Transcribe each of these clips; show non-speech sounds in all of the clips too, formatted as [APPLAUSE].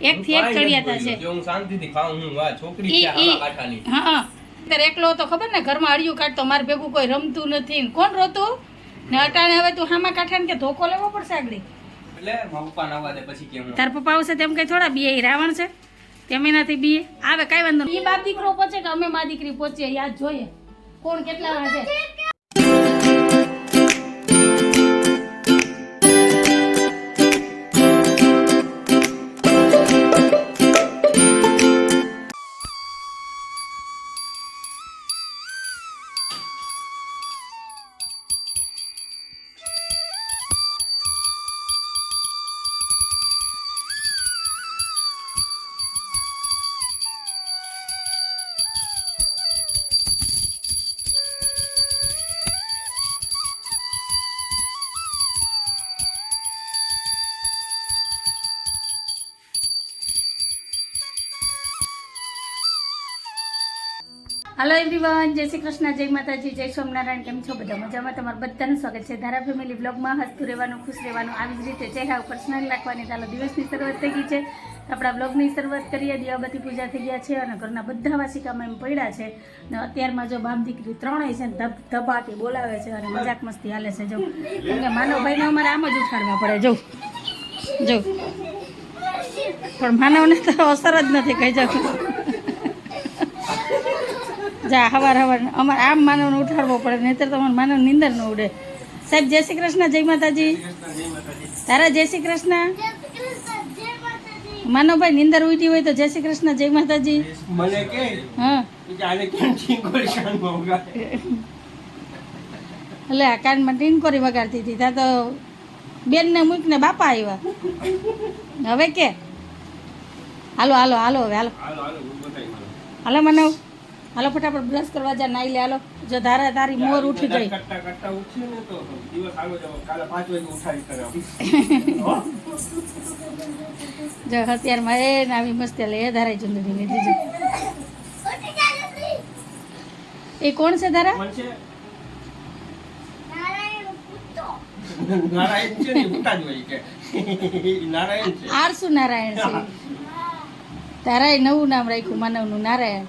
એક થી એક ચડિયાતા છે જો હું શાંતિથી ખાઉં હું આ છોકરી છે ઈ- કાઠાની. હા. હા ત્યારે એકલો હતો ખબર ને ઘરમાં અડિયું કાઢતો મારે ભેગું કોઈ રમતું નથી. ને કોણ રોતું? ને અટાણે હવે તું હામા કાંઠાને કે ધોકો લેવો પડશે આગળ? એટલે મારા પપ્પા ના વાદે પછી કેમ તાર પપ્પા આવશે તેમ કઈ થોડા બીએ રાવણ છે. તેમ એનાથી બીએ આવે કઈ વાંધો નહીં. ઈ બાપ દીકરો પહોંચે કે અમે મા દીકરી પહોંચીએ? યાદ જોઈએ. કોણ કેટલા વાગે હાલો એવરીવન જય શ્રી કૃષ્ણ, જય માતાજી, જય સ્વામિનારાયણ, કેમ છો બધા? મજામાં તમારું બધાનું સ્વાગત છે. ધારા ફેમિલી બ્લોગમાં હસતું રહેવાનું, ખુશ રહેવાનું, આવી જ રીતે ચહેરા ઉપર સ્નાન રાખવાની ચાલો દિવસની શરૂઆત થઈ ગઈ છે. આપણા બ્લોગની શરૂઆત કરીએ. દિવાબતી પૂજા થઈ ગયા છે અને ઘરના બધા વાસિકામાં એમ પડ્યા છે. ને અત્યારમાં જો બાપ દીકરી ત્રણેય છે ને ધબ ધબાટી બોલાવે છે અને મજાક મસ્તી હાલે છે. જો, કેમ કે માનવભાઈને અમારે આમ જ ઉઠાડવા પડે. જો જો. પણ માનવને તો અસર જ નથી કહી જાઉં જા હવાર હવાર. અમારે આમ માનવને ઉઠાડવો પડે નહીતર તો અમારે માનવ નીંદર ન ઉડે. સાહેબ જય શ્રી કૃષ્ણ જય માતાજી. તારા જય શ્રી કૃષ્ણ? માનવભાઈ નિંદર ઉઠી હોય તો જય શ્રી કૃષ્ણ જય માતાજી. મને કે? હા. એટલે આ કાનમાં ટીનકોરી વગાડતી હતી. ત્યાં તો બેનને મૂકને બાપા આવ્યા હવે કે? હાલો હાલો હાલો હવે હાલો. હાલો મને હાલો ફટાફટ બ્રશ કરવા જા નાઈ લે હાલો. જો ધારા તારી મોર ઉઠી ગઈ કરતા કરતા ઉઠ્યો ને તો દિવસ આગળ જવો. કાલે પાંચ વાગે ઉઠાડી કરાવી [LAUGHS] જો અત્યારમાં એ નાવી મસ્તી લે એ ધારાઈ ચુંદડી લીધી છે એ કોણ છે ધારા? કોણ છે? નારાયણ છે ને ઉઠા જ હોય કે નારાયણ છે. આરસુ નારાયણ છે. તારાએ નવું નામ રાખ્યું માનવનું નારાયણ.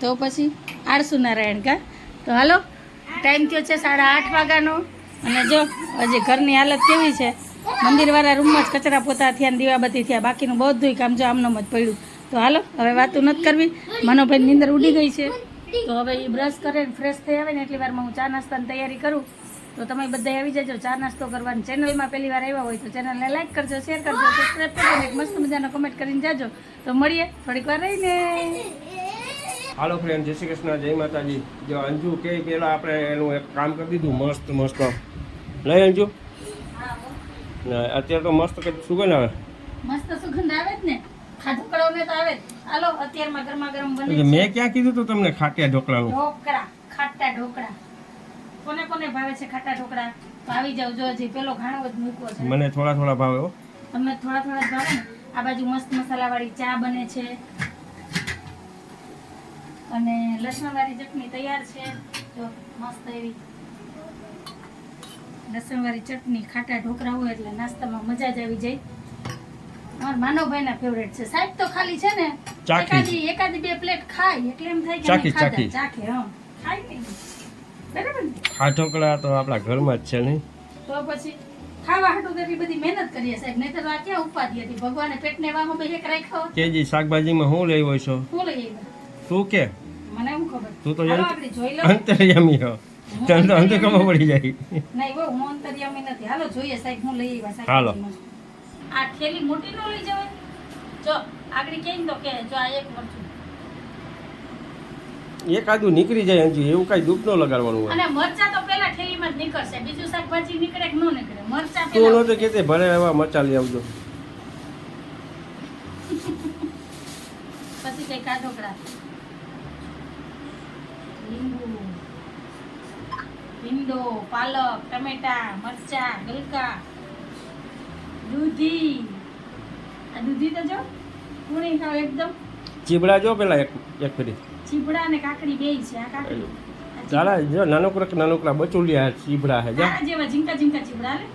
તો પછી આળસુ નારાયણ કા? તો હાલો ટાઈમ થયો છે સાડા આઠ વાગ્યાનો. અને જો હજી ઘરની હાલત કેવી છે? મંદિરવાળા રૂમમાં જ કચરા પોતા થયા દીવાબત્તી થયા. બાકીનું બધું કામ જો આમનું જ પડ્યું. તો હાલો, હવે વાતું નથી કરવી. મનોભાઈ નીંદર ઉડી ગઈ છે. તો હવે એ બ્રશ કરે ફ્રેશ થઈ આવે ને, એટલી વારમાં હું ચા નાસ્તાની તૈયારી કરું. તો તમે બધા આવી જજો ચા નાસ્તો કરવાની ચેનલમાં પહેલી વાર આવ્યા હોય તો ચેનલને લાઈક કરજો શેર કરજો સબસ્ક્રાઈબ કરજો એક મસ્ત મજાનો કમેન્ટ કરીને જાજો. તો મળીએ થોડીક વાર રહીને. હાલો ફ્રેન્ડ જય શ્રી કૃષ્ણ જય માતાજી. જો અંજુ કે પેલા આપણે એનું એક કામ કરી દીધું મસ્ત મસ્ત. લઈ અંજુ. ને અત્યારે તો મસ્ત કંઈક સુગંધ આવે મસ્ત સુગંધ આવે જ ને. ખાધું કડવને તો આવે હાલો અત્યારમાં ગરમા ગરમ બને મેં ક્યાં કીધું તો તમને ખાટિયા ઢોકળા ઢોકળા ખાટા ઢોકળા. કોને કોને ભાવે છે ખાટા ઢોકળા? તો આવી જાવ જો હજી. પેલો ઘાણો જ મૂકો છે. મને થોડા થોડા ભાવે હો. તમને થોડા થોડા ભાવે ને? આ બાજુ મસ્ત મસાલાવાળી ચા બને છે. અને લસણવાળી ચટણી તૈયાર છે. જો મસ્ત એવી. લસણવાળી ચટણી ખાટા ઢોકળા હોય એટલે નાસ્તામાં મજા જ આવી જાય. માનવભાઈ ના ફેવરેટ છે. સાહેબ તો ખાલી છે ને? એકાદી એકાદી બે પ્લેટ ખાય. એટલે એમ થાય કે ચાખી, ચાખી. ચાખી. હમ ખાય નહીં. બરાબર ને? આ ઢોકળા તો આપણા ઘરમાં જ છે નહીં તો પછી ખાવા હાટું એટલી બધી મહેનત કરીએ સાહેબ. નહીં તો આ ક્યાં ઉપાધિ હતી? ભગવાને પેટને વામાં બે એક રાખ્યો. કેજી શાકભાજીમાં શું લઈ હોય છો? હું લઈ આવ્યા? તું કે? મને એમ ખબર? તું તો હાલો જોઈ લો અંતર્યામી હો. તને તો અંતે ખબર પડી જાય. નહીં બહુ હું અંતરિયામી નથી. હાલો જોઈએ સાહેબ હું લઈ આવ્યા સાહેબ હાલો. આ થેલી મોટી નો લઈ જવાય? જો આગળ કેમ તો કે જો આ એક મરચું એકાદું નીકળી જાય હજી એવું કાંઈ દુઃખ ન લગાડવાનું હોય. અને મરચા તો પેલા થેલીમાં જ નીકળશે બીજું શાકભાજી નીકળે કે ન નીકળે? મરચા તું નહોતું કહેતી ભલે એવા મરચા લઈ આવજો. પછી કઈ કા ઢોકળા. લીંબુ ભીંડો પાલક ટમેટા મરચા ગલકા દૂધી. આ દૂધી તો જો પૂણી ખાવ એકદમ. ચીબડા જો પેલા એક એક ફરી. ચીપડા અને કાકડી બેય છે આ કાકડી. તારા ચાલા જો નાનકડા નાનકડા બચુલિયા ચીબડા હે જા. જેવા ઝીંકા ઝીંકા ચીબડા લે.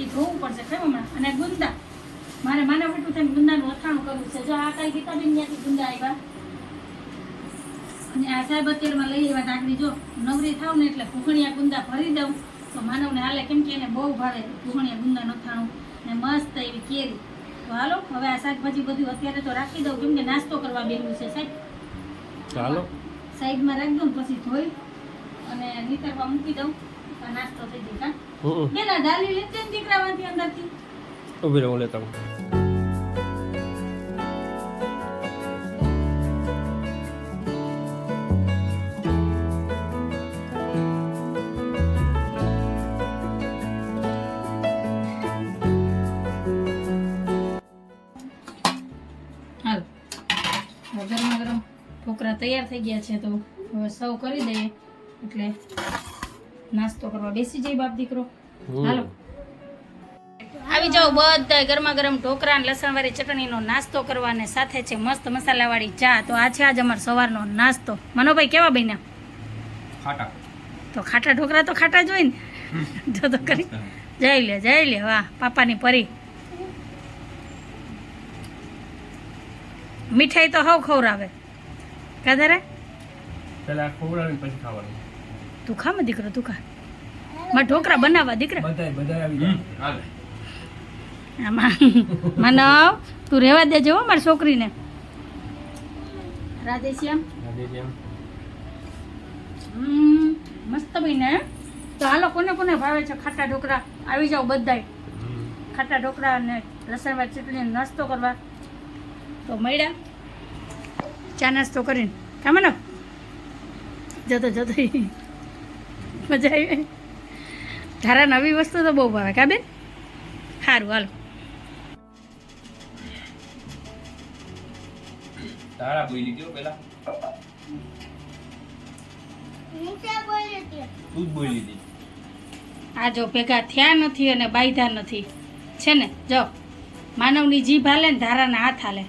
એ જોવું પડશે કેમ હમણાં. અને ગુંદા. મારે માના ફટું થઈને ગુંદાનું અથાણું કરવું છે. જો આ કાંઈ ગીતાબેન ત્યાંથી ગુંદા આવ્યા અને આ સાહેબ અત્યારમાં લઈ આવ્યા કાકડી જો નવરી થાવ ને એટલે ભૂખણિયા ગુંદા ભરી દઉં. તો માનવને હાલે કેમ કે એને બહુ ભાવે ભૂખણિયા ગુંદા નથાણું ને મસ્ત એવી કેરી. તો હાલો હવે આ શાકભાજી બધું અત્યારે તો રાખી દઉં કેમ કે નાસ્તો કરવા બેઠું છે સાહેબ. ચાલો સાઈડમાં રાખી દઉં પછી ધોઈ અને નીતરવા મૂકી દઉં. નાસ્તો થઈ જાય કાં બેન આ લેતે દીકરામાંથી અંદરથી? ઊભી રહો લેતા આવું. તૈયાર થઈ ગયા છે તો હવે સર્વ કરી દઈએ. એટલે નાસ્તો કરવા બેસી જઈએ બાપ દીકરો. હાલો. આવી જાઓ બધા ગરમા ગરમ ઢોકળા અને લસણવાળી ચટણીનો નાસ્તો કરવા અને સાથે છે મસ્ત મસાલાવાળી ચા. તો આ છે આજ અમારો સવારનો નાસ્તો. મનોભાઈ કેવા બન્યા? ખાટા. તો ખાટા ઢોકળા તો ખાટા જ હોય ને? જો તો કરી. જઈ લે જઈ લે. વાહ પાપાની પરી. મીઠાઈ તો હવ ખવડાવે. ખવડાવીને પછી ખાવાનું. તું ખા માં દીકરો તું ખા. મારે ઢોકળા બનાવવા દીકરા. બધાય બધાય આવી જાય હાલે. આમાં માનવ તું રહેવા દેજો હો મારી છોકરીને. રાધેશ્યામ. રાધેશ્યામ. હમ, મસ્ત હે? તો હાલો કોને કોને ભાવે છે ખાટા ઢોકળા આવી જાઓ બધાય. ખાટા ઢોકળા અને લસણવાળી ચટણી નાસ્તો કરવા. તો મળ્યા. ચા નાસ્તો કરીને. કામ ને જતો જતો. મજા આવી તારા નવી વસ્તુ તો બહુ ભાવે કા બેન? સારું હાલો. તારા બોલી ગયો પેલા. તું જ બોલી હતી આ જો ભેગા થયા નથી અને બાંધ્યા નથી. છે ને? જો માનવની જીભ હાલે ને ધારાના હાથ હાલે.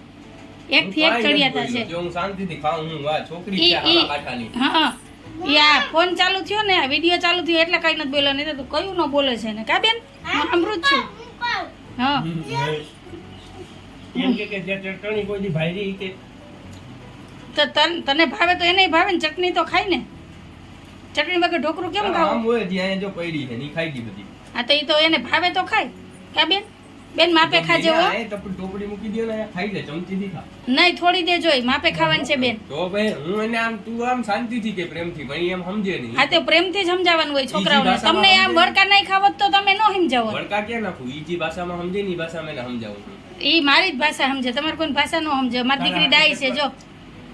એક થી એક ચડિયાતા છે જો હું શાંતિથી ખાઉં હું વાહ છોકરી છે હારા ઈ- હા ઈ આ ફોન ચાલુ થયો ને વિડિયો વીડિયો ચાલુ થયો એટલે કઈ નથી બોલ્યો નહીં તો કયું ન બોલે છે ને કા બેન? હું અમૃત છું. હા એમ કે કે જે ચટણી કોઈ દી ભાયરી કે. તો તન- તને ભાવે તો એને ભાવે ને ચટણી તો ખાય ને. ચટણી વગર ઢોકરું કેમ આમ ખાવું? હોય જ્યાં જો પડી છે ની ખાઈ ગઈ બધી. હા તો એ તો એને ભાવે તો ખાય. કા બેન? બેન માપે ખાજે હો. ટપડી મૂકી દે ને ખાઈ લે ચમચીથી ખા. નહીં થોડી દેજો માપે ખાવાની છે બેન. તો ભાઈ હું એને આમ તું આમ શાંતિથી કે પ્રેમથી પણ ઈ એમ સમજે નહીં. હા તો પ્રેમથી સમજાવવાનું હોય છોકરાઓને. તમને આમ વડકા નહીં ખાવત તો તમે નો સમજાવો વળકા કે નાખું? ઈ જે ભાષામાં સમજે ની ભાષા એને સમજાવું ઈ મારી જ ભાષા સમજે તમારે કોઈ ભાષા નો સમજે. મારી દીકરી ડાઈ છે જો.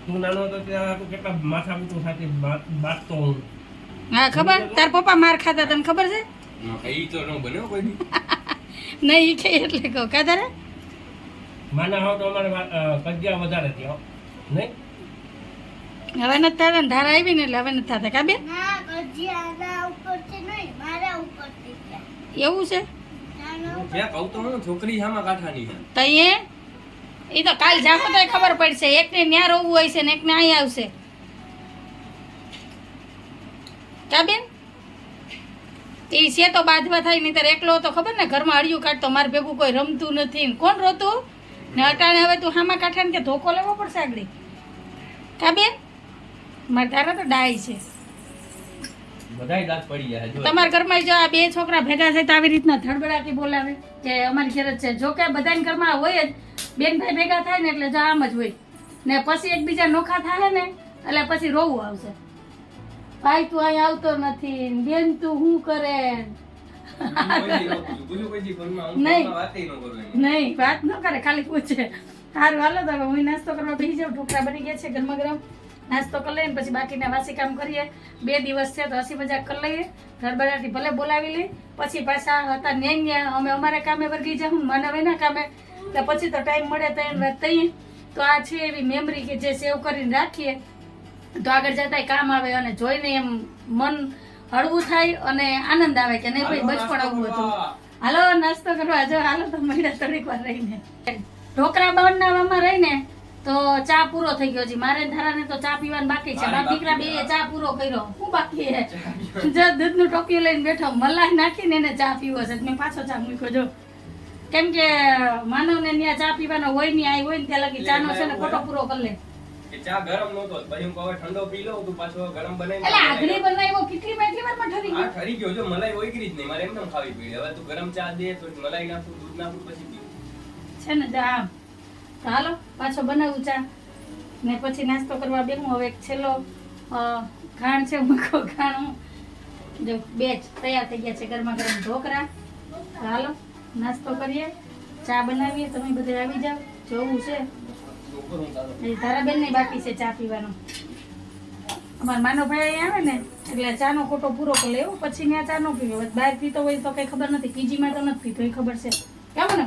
હું નાનો હતો ત્યારે તું કેટલા માથા પીતું સાથે બાટતો હું હા ખબર? તાર પપ્પા માર ખાતા તને ખબર છે? ઈ તો ન બન્યો કોઈ [LAUGHS] નહીં કે એટલે કહો. કા તારે? માના હો તો અમારે કજિયા વધારે થયો નહીં? હવે નથી થતા ને ધારા આવી ને એટલે હવે નથી થતા. કા બેન? એવું છે? જ્યાં કહું તો છોકરી શામાં કાંઠાની છે. તો એ તો કાલ જાખો તો ખબર પડશે. એકને ન્યા રોવું હોય છે ને એકને અહીં આવશે. કા બેન? એ છે તો બાજવા થાય નહીં ત્યારે એકલો તો ખબર ને? ઘરમાં હળિયું કાઢતો મારે ભેગું કોઈ રમતું નથી. ને કોણ રોતું? ને અટાણે હવે તું હામાં કાંઠાને કે ધોકો લેવો પડશે આગળ? કા બેન? મારે તારા તો ડાય છે. તમારા ઘરમાં જો આ બે છોકરા ભેગા થાય તો આવી રીતના ધડબડાટી બોલાવે કે અમારી ઘેર જ છે. જો કે બધાને ઘરમાં હોય જ બેન ભાઈ ભેગા થાય ને એટલે જો આમ જ હોય. ને પછી એકબીજા નોખા થાય ને એટલે પછી રોવું આવશે. ભાઈ તું અહીં આવતો નથી. બેન તું શું કરે? નહીં. નહીં વાત ન કરે ખાલી પૂછે. સારું હાલો તો હું નાસ્તો કરવા બેસી જાઉં. ઢોકળા બની ગયા છે ગરમા ગરમ નાસ્તો કરી લઈએ ને પછી બાકીના વાસી કામ કરીએ. બે દિવસ છે તો હસી મજાક કરી લઈએ. ધડબડાટી ભલે બોલાવી લઈ પછી પાછા હતા ન્યા ન્યા અમે અમારે કામે વર્ગી જાઉં માનવ એના કામે. તો પછી તો ટાઈમ મળે તો એમ વાત તો આ છે એવી મેમરી કે જે સેવ કરીને રાખીએ. તો આગળ જતા કામ આવે અને જોઈને એમ મન હળવું થાય અને આનંદ આવે કે નહીં ભાઈ બચપણ આવું હતું. હાલો નાસ્તો કરવા. જો હાલો તો મળ્યા થોડીક વાર રહીને. ઢોકળા બનાવવામાં રહીને તો ચા પૂરો થઈ ગયો છે મારે ને ધારાને તો ચા પીવાનું બાકી છે. મારા દીકરા બે ચા પૂરો કર્યો. હું બાકી હે? જો દૂધનું ટોપિયું લઈને બેઠો. મલાઈ નાખીને એને ચા પીવો છે. મેં પાછો ચા મૂક્યો જો. કેમ કે માનવને ત્યાં ચા પીવાનો હોય નહીં આ હોય ને ત્યાં લગી ચાનો છે ને ખોટો પૂરો કરી લે. કે ચા ગરમ નતો પછી હું કહું ઠંડો પી લઉં તું પાછો ગરમ બનાવી એટલે આગળી બનાવ્યો કેટલી વાર કેટલી વારમાં ઠરી ગયો ઠરી ગયો. જો મલાઈ ઓગળી જ નહીં. મારે એમને ખાવી પડી? હવે તું ગરમ ચા દે તો મલાઈ નાખું દૂધ નાખું પછી પી. છે ને આમ. હાલો પાછો બનાવું ચા. ને પછી નાસ્તો કરવા બેહું. હવે છેલ્લો ખાણ છે મૂકો ખાણું જો બે જ તૈયાર થઈ ગયા છે ગરમા ગરમ ઢોકરા ચાલો હાલો નાસ્તો કરીએ. ચા બનાવીએ તમે બધે આવી જાઓ. જોવું છે. ઉપર હું તારો હજી તારાબેન ને બાકી છે ચા પીવાનો. અમારા માનો ભાઈ આવે ને એટલે ચાનો ખોટો પૂરો કરી લેવો પછી ત્યાં ચા નો પીવે. બહાર પીતો હોય તો કઈ ખબર નથી. પીજીમાં તો નથી પીતો એ ખબર છે. કેમ ને?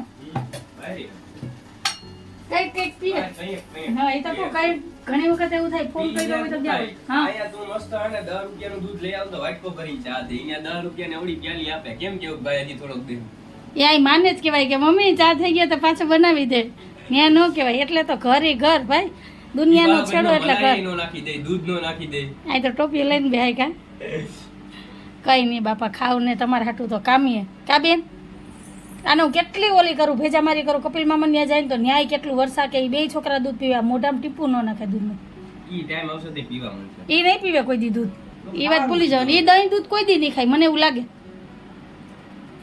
કંઈક કંઈક પીવે હા, કંઈક, કંઈક. હા એ તો કહું, કઈ ઘણી વખત એવું થાય ફોન કર્યો હોય તો જાવ હા. આયા તું મસ્ત આને દસ રૂપિયાનું દૂધ લઈ આવતો વાટકો ભરી ચા દે. અહીંયા દસ રૂપિયાની અવળી પ્યાલી આપે. કેમ કેવું ભાઈ હજી થોડોક દે આઈ માને જ કહેવાય કે મમ્મી ચા થઈ ગયા તો પાછો બનાવી દે. ત્યાં ન કહેવાય એટલે તો ઘર એ ઘર ભાઈ. દુનિયાનો છેડો એટલે ઘર. નાખી દે દૂધ નો નાખી દે. આ તો ટોપી લઈને બેહાય કા? કઈ નહીં બાપા ખાવ ને તમારા હાટું તો કામીએ. કા બેન? આનો કેટલી ઓલી કરું ભેજા મારી કરું કપિલ મામા ત્યાં જાય તો ન્યાય કેટલું વરસા કે બે છોકરા દૂધ પીવા મોઢામાં ટીપું ન નાખે દૂધનું. ઈ ટાઈમ આવશે તે પીવા મળશે. એ નહીં પીવે કોઈ દી દૂધ. એ વાત ભૂલી જાવ એ દહીં દૂધ કોઈ દી નહીં ખાય મને એવું લાગે.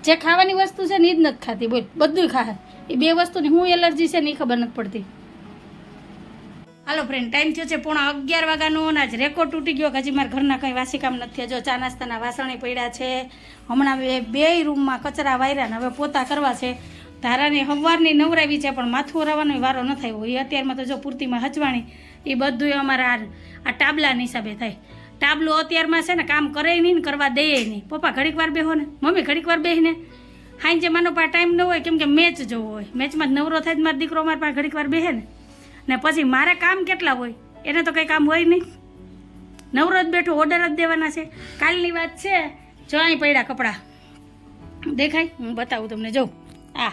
જે ખાવાની વસ્તુ છે ને એ જ નથી ખાતી બોલ બધું ખાય એ બે વસ્તુની હું એલર્જી છે ને એ ખબર નથી પડતી. હાલો ફ્રેન્ડ ટાઈમ થયો છે પોણા અગિયાર વાગ્યાનો અને આજ રેકોર્ડ તૂટી ગયો હજી મારા ઘરના કંઈ વાસી કામ નથી થયા. ચા નાસ્તાના વાસણે પડ્યા છે. હમણાં બે બેય રૂમમાં કચરા વાયરા ને હવે પોતા કરવા છે. ધારાની હવારની નવરાવી છે, પણ માથું રવાનો વારો ન થાય. એ અત્યારમાં તો જો પૂરતીમાં હચવાણી, એ બધું અમારા આ ટાબલાના હિસાબે થાય. ટાબલું અત્યારમાં છે ને કામ કરે નહીં ને કરવા દે નહીં. પપ્પા ઘડીક વાર બેહો ને. મમ્મી ઘડીક વાર બેહીને. હાઈ જમાનો પા ટાઈમ ન હોય કેમ કે મેચ જોવો હોય. મેચમાં જ નવરો થાય જ મારો દીકરો મારા પાસે ઘડીક વાર બેહે ને. ને પછી મારે કામ કેટલા હોય? એને તો કંઈ કામ હોય નહીં. નવરો જ બેઠો ઓર્ડર જ દેવાના છે. કાલની વાત છે જો અહીં પડ્યા કપડાં. દેખાય? હું બતાવું તમને. જો આ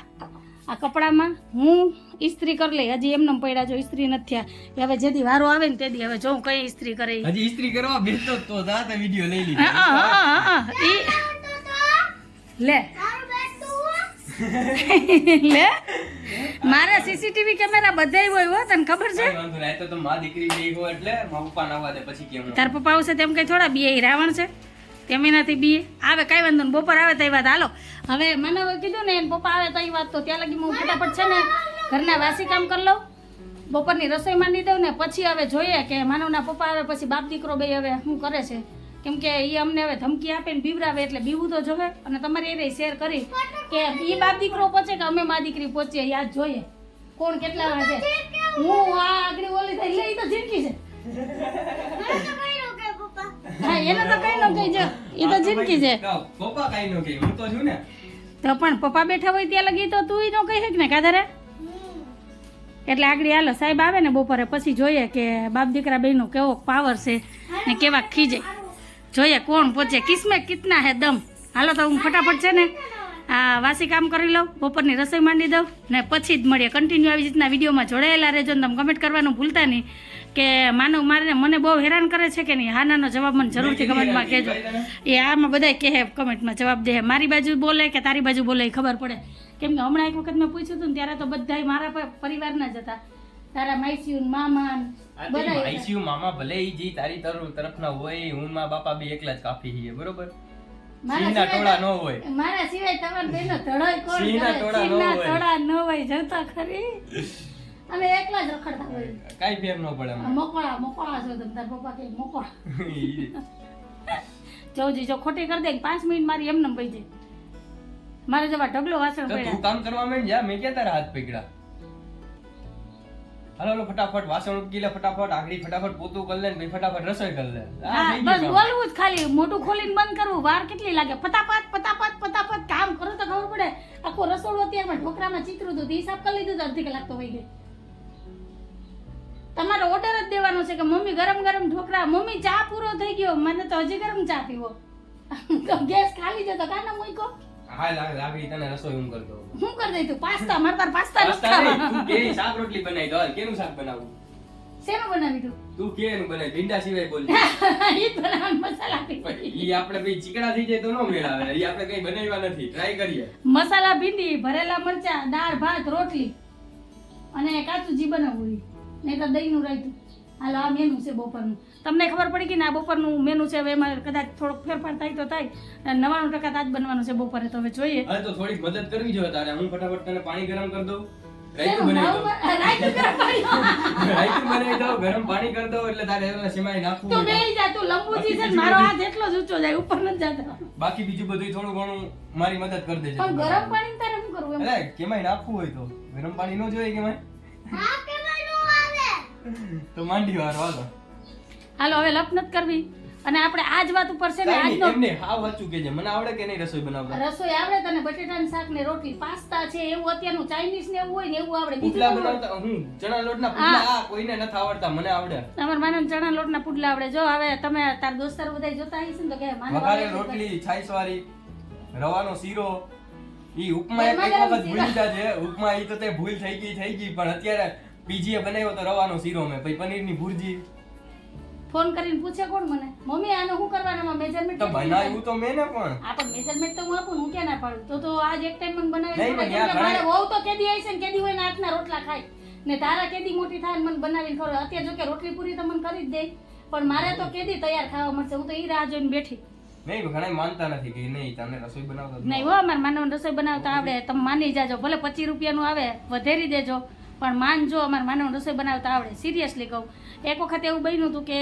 આ કપડામાં હું ઇસ્ત્રી કરી લઈ. હજી એમને પડ્યા જો ઇસ્ત્રી નથી થયા. હવે જેથી વારો આવે ને તેથી હવે જોઉં કઈ ઇસ્ત્રી કરે. હજી ઇસ્ત્રી કરવા બેસતો તો વિડિયો લઈ લીધો. હા, હા, હા, હા, હા. ઈ લે. [LAUGHS] લે? મારા સીસીટીવી કેમેરા બધાય હોય હો તને ખબર છે? વાંધો નહીં તો તો માં દીકરી બે ગો એટલે માં પપ્પા ના દે પછી કેમ તાર પપ્પા આવશે તેમ કઈ થોડા બીએ રાવણ છે? તેમ એનાથી બીએ આવે કાંઈ વાંધો નહીં બપોર આવે તો એ વાત. હાલો હવે મને હવે કીધું ને એને પપ્પા આવે તો એ વાત તો ત્યાં લગી હું ફટાફટ છે ને ઘરના વાસી કામ કરી લઉં. બપોરની રસોઈ માંડી દઉં ને પછી હવે જોઈએ કે માનવના પપ્પા આવે પછી બાપ દીકરો બે હવે શું કરે છે? કેમ કે એ અમને હવે ધમકી આપે ને બીવરાવે એટલે બીવું તો જોવે. અને તમારે એને શેર કરી કે એ બાપ દીકરો પહોંચે કે અમે મા દીકરી પહોંચીએ યાદ જોઈએ. કોણ કેટલા વાગે છે? હું આ આગળ ઓલી થઈ લઈ તો જિંદગી છે. હા એને તો કઈ ન કહેજો એ તો જિંદગી છે. પપ્પા કઈ ન કે હું તો છું ને. તો પણ પપ્પા બેઠા હોય ત્યાં લગી તો તું ન કહી શક ને કાધારે એટલે આગળ હાલો સાહેબ આવે ને બપોરે પછી જોઈએ કે બાપ દીકરા બેનો કેવો પાવર છે ને કેવા ખીજે. જોઈએ કોણ પહોંચે કિસ્મે કિતના હે દમ? હાલો તો હું ફટાફટ છે ને આ વાસી કામ કરી લઉં બપોરની રસોઈ માંડી દઉં ને પછી જ મળીએ. કન્ટિન્યુ આવી રીતના વિડીયોમાં જોડાયેલા રહેજો ને તમે કમેન્ટ કરવાનું ભૂલતા નહીં કે માનવ મારે મને બહુ હેરાન કરે છે કે નહીં? હા નાનો જવાબ મને જરૂરથી કમેન્ટમાં કહેજો. એ આમાં બધા કહે કમેન્ટમાં જવાબ દે. મારી બાજુ બોલે કે તારી બાજુ બોલે એ ખબર પડે. કેમ કે હમણાં એક વખત મેં પૂછ્યું હતું ને ત્યારે તો બધા મારા પરિવારના જ હતા. તારા માઇસ્યુન મામાન આઈસીયુ મામા ભલે ઈ જી તારી તરફ તરફના હોય હું મા બાપા બી એકલા જ કાફી છીએ બરોબર? સિંહના ટોળા ન હોય. મારા સિવાય તમાર બેનો ધડોય કોણ સિંહના ટોળા ન હોય. ટોળા ન હોય જોતા ખરી. અમે એકલા જ રખડતા હોય કાઈ ફેર ન પડે મોકોળા મોકોળા છો તમે તાર પપ્પા કે મોકોળા જોજી જો ખોટી કરી દે પાંચ મિનિટ મારી એમને પડી જાય. મારે જવા ઢગલો વાસણ પડ્યા તું કામ કરવા મેં જા મેં કે તારા હાથ પકડ્યા? હાલો હલો ફટાફટ વાસણ ઉટકી લે ફટાફટ આગળી ફટાફટ પોતું કરી લે ભાઈ ફટાફટ રસોઈ કરી લે. બસ બોલવું જ ખાલી. મોટું ખોલીને બંધ કરવું. વાર કેટલી લાગે? ફટાફટ ફટાફટ ફટાફટ. કામ કરો તો ખબર પડે. આખો રસોડું અત્યારમાં ઢોકરામાં ચિતરું હતું. હિસાબ કરી લીધું તો અડધી કલાક તો વહી ગઈ. તમારે ઓર્ડર જ દેવાનો છે કે મમ્મી ગરમ ગરમ ઢોકરા મમ્મી ચા પૂરો થઈ ગયો. મને તો હજી ગરમ ચા પીવો. [LAUGHS] તો ગેસ ખાલી જતો કાના મૂકો હા લાગે લાગી તને રસોઈ હું કરતો હું કરી દઈ તું? પાસ્તા મારે તાર પાસ્તા નથી પાસ્તા તું કે શાક રોટલી બનાવી તો કેનું શાક બનાવું? શેનું બનાવી તું? તું કે બનાવી ભીંડા સિવાય બોલ. [LAUGHS] ઈ જ મસાલા ભીંડી. ઈ આપણે ભાઈ ચીકણા થઈ જાય તો નો મેળ આવે ઈ આપણે કઈ બનાવવા નથી ટ્રાય કરીએ. મસાલા ભીંડી ભરેલા મરચા દાળ ભાત રોટલી અને કાચું જી બનાવવું. નહીં તો દહીંનું રાયતું. હાલો આ મેનુ છે બપોરનું. તમને ખબર પડી ગઈ ને આ બપોરનું મેનુ છે હવે એમાં કદાચ થોડોક ફેરફાર થાય તો થાય. નવાણું ટકા તાજ બનવાનું છે બપોરે તો હવે જોઈએ. અરે તો થોડીક મદદ કરવી જોઈએ તારે. હું ફટાફટ તને પાણી ગરમ કરી દઉં. રાયતું બનાવી દઉં. ગરમ પાણી. કરી દઉં એટલે તારે એમને સેમાઈ નાખવું તું હોય બેહી લંબુજી છે મારો હાથ એટલો જ ઊંચો જાય ઉપર નથી જતો. બાકી બીજું બધું થોડું ઘણું મારી મદદ કરી દેજે પણ ગરમ પાણી તારે શું કરવું અરે કેમાય નાખવું હોય તો? ગરમ પાણી ન જોઈએ કેમાય તો માંડી વાર હાલો. હાલો હવે લપ નથી કરવી. અને આપણે આજ વાત ઉપર છે ને આજનો એમને હાવ વાંચું કેજે મને આવડે કે નહીં રસોઈ બનાવતા રસોઈ આવડે તને બટેટાનું શાક ને રોટલી પાસ્તા છે એવું અત્યારનું ચાઇનીઝ ને એવું હોય ને એવું આવડે. પુડલા બનાવતા? હું? ચણા લોટના પુડલા? આ કોઈને નથી આવડતા મને આવડે. તમાર માને ચણા લોટના પુડલા આવડે. જો હવે તમે તાર દોસ્તાર બધા જોતા હશે ને તો કે માને વઘારેલ રોટલી છાશ વાળી રવાનો શીરો. ઈ ઉપમા એક વખત. ભૂલી જાજે. ઉપમા ઈ તો તે ભૂલ થઈ ગઈ થઈ ગઈ પણ અત્યારે પીજીએ બનાવ્યો તો રવાનો શીરો મેં. પછી પનીરની ભુરજી. ફોન કરીને પૂછે કોણ મને? મમ્મી આને શું કરવાના? મેજરમેન્ટ તો બનાવ્યું તો મેં ને પણ. આ પણ મેજરમેન્ટ તો હું આપું હું ક્યાં ના પાડું? તો તો આજ એક ટાઈમ મને બનાવી મારે વહુ તો કેદી હશે ને કેદી હોય ને હાથના રોટલા ખાય. ને તારા કેદી મોટી થાય ને મને બનાવીને ખરો અત્યારે જો કે રોટલી પૂરી તો મને કરી જ દે. પણ મારે તો કેદી તૈયાર ખાવા મળશે. હું તો ઈ રાહ જોઈને બેઠી. નહીં ઘણા માનતા નથી કે નહીં તમને રસોઈ બનાવતા નહીં હો મારે માનવ રસોઈ બનાવતા આવડે. તમે માની જાજો. ભલે પચીસ રૂપિયાનું આવે વધેરી દેજો. પણ માનજો અમારા માનવ રસોઈ બનાવતા આવડે સિરિયસલી કહું. એક વખત એવું બન્યું હતું કે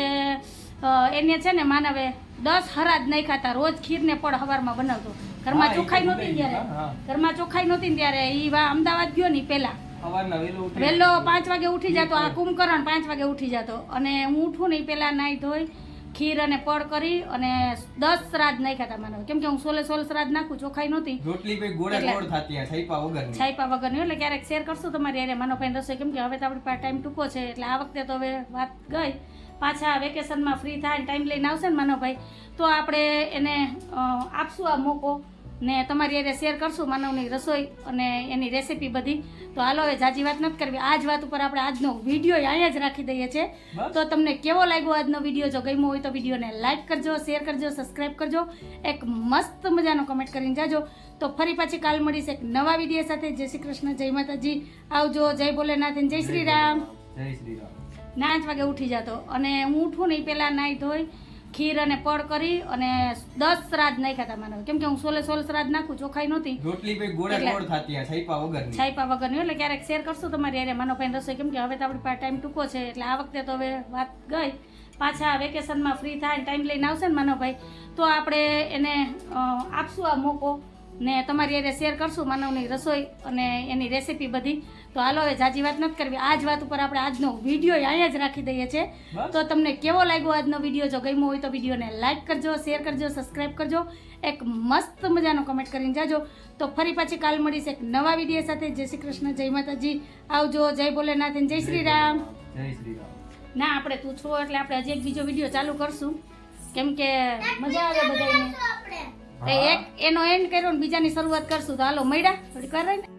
એને છે ને માનવે દસ હરાજ નહીં ખાતા રોજ ખીરને પણ હવારમાં બનાવતો. ઘરમાં ચોખાઈ નહોતી ત્યારે. ઘરમાં ચોખાઈ નહોતી ને ત્યારે એ અમદાવાદ ગયો ને પહેલા. વહેલું પાંચ વાગે ઉઠી જતો આ કુંભકરણ પાંચ વાગે ઉઠી જતો. અને હું ઉઠું ને પહેલાં નાહી ધોઈ ખીર અને પડ કરી અને દસ શ્રાદ્ધ નહીં ખાતા મને કેમ કે હું સોલે સોલ શ્રાદ્ધ નાખું ચોખાઈ નહોતી. રોટલી પછી ગોળે એટલે- ગોળ થતી છાઈપા વગરની. છાઈપા વગરની. એટલે ક્યારેક શેર કરશું તમારી યારે માનો ભાઈ રસોઈ કેમ કે હવે તો આપણી પાસે ટાઈમ ટૂંકો છે એટલે આ વખતે તો હવે વાત ગઈ. પાછા વેકેશનમાં ફ્રી થાય ટાઈમ લઈને આવશે ને માનો ભાઈ તો આપણે એને આપશું આ મોકો ને તમારી યારે શેર કરશું માનવની રસોઈ અને એની રેસીપી બધી. તો હાલો હવે જાજી વાત નથી કરવી. આ જ વાત ઉપર આપણે આજનો વીડિયો અહીંયા જ રાખી દઈએ છીએ. તો તમને કેવો લાગ્યો આજનો વીડિયો? જો ગમ્યો હોય તો વિડીયોને લાઈક કરજો શેર કરજો સબસ્ક્રાઈબ કરજો. એક મસ્ત મજાનો કમેન્ટ કરીને જાજો. તો ફરી પાછી કાલ મળીશ એક નવા વીડિયો સાથે. જય શ્રી કૃષ્ણ જય માતાજી. આવજો જય ભોલેનાથ જય શ્રી રામ. જય શ્રી રામ. પાંચ વાગે ઉઠી જતો. અને હું ઉઠું નહીં પહેલાં નાહી ધોઈ ખીર અને પડ કરી અને દસ શ્રાદ્ધ નહીં ખાતા મને કેમ કે હું સોલે સોલ શ્રાદ્ધ નાખું ચોખાઈ નહોતી. રોટલી ભાઈ ગોળે ગોળ થતી છાઈપા વગરની. છાઈપા વગરની એટલે ક્યારેક શેર કરશું તમારી યારે માનો ભાઈ રસોઈ કેમ કે હવે તો આપણી પાસે ટાઈમ ટૂંકો છે એટલે આ વખતે તો હવે વાત ગઈ. પાછા વેકેશનમાં ફ્રી થાય ટાઈમ લઈને આવશે ને માનો ભાઈ. તો આપણે એને આપશું આ મોકો. ને તમારી યારે શેર કરશું માનવની રસોઈ અને એની રેસીપી બધી. તો હાલો હવે જાજી વાત નથી કરવી. આ જ વાત ઉપર આપણે આજનો વીડિયો અહીંયા જ રાખી દઈએ છીએ. તો તમને કેવો લાગ્યો આજનો વીડિયો જો ગમ્યો હોય તો વિડીયોને લાઇક કરજો શેર કરજો સબસ્ક્રાઈબ કરજો. એક મસ્ત મજાનો કમેન્ટ કરીને જાજો. તો ફરી પાછી કાલ મળીશ એક નવા વીડિયો સાથે. જય શ્રી કૃષ્ણ જય માતાજી. આવજો જય ભોલેનાથ જય શ્રી રામ. જય શ્રી રામ. ના આપણે તું છો એટલે આપણે હજી એક બીજો વીડિયો ચાલુ કરશું. કેમ કે મજા આવે બધાને એક એનો એન્ડ કર્યો ને બીજાની શરૂઆત કરશું. તો હાલો મળ્યા? થોડીક વાર રહીને